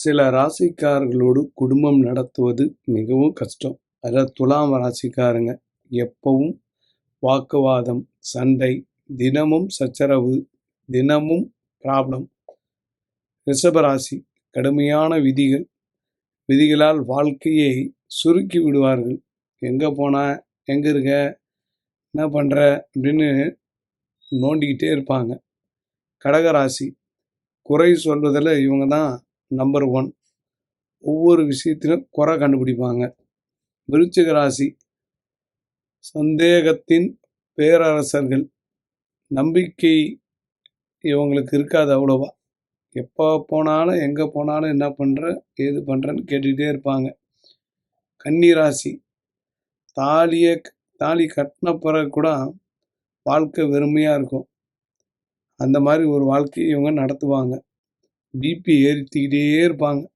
சில ராசிக்காரர்களோடு குடும்பம் நடத்துவது மிகவும் கஷ்டம். அதில் துலாம் ராசிக்காரங்க எப்பவும் வாக்குவாதம் சண்டை தினமும் சச்சரவு தினமும் ப்ராப்ளம் ரிஷபராசி கடுமையான விதிகள் விதிகளால் வாழ்க்கையை சுருக்கி விடுவார்கள். எங்கே போனா? எங்கே இருக்க? என்ன பண்ணுற அப்படின்னு நோண்டிக்கிட்டே இருப்பாங்க. கடகராசி குறை சொல்வதில் இவங்க தான் நம்பர் ஒன் ஒவ்வொரு விஷயத்திலும் குறை கண்டுபிடிப்பாங்க. விருச்சிக ராசி சந்தேகத்தின் பேரரசர்கள். நம்பிக்கை இவங்களுக்கு இருக்காது அவ்வளோவா. எப்போ போனாலும் எங்கே போனாலும் என்ன பண்ணுற ஏது பண்ணுறேன்னு கேட்டுக்கிட்டே இருப்பாங்க. கன்னிராசி தாலியை தாலி கட்டின பிறகு கூட வாழ்க்கை வெறுமையாக இருக்கும். அந்த மாதிரி ஒரு வாழ்க்கையை இவங்க நடத்துவாங்க. பிபி ஏற்றிக்கிட்டே இருப்பாங்க.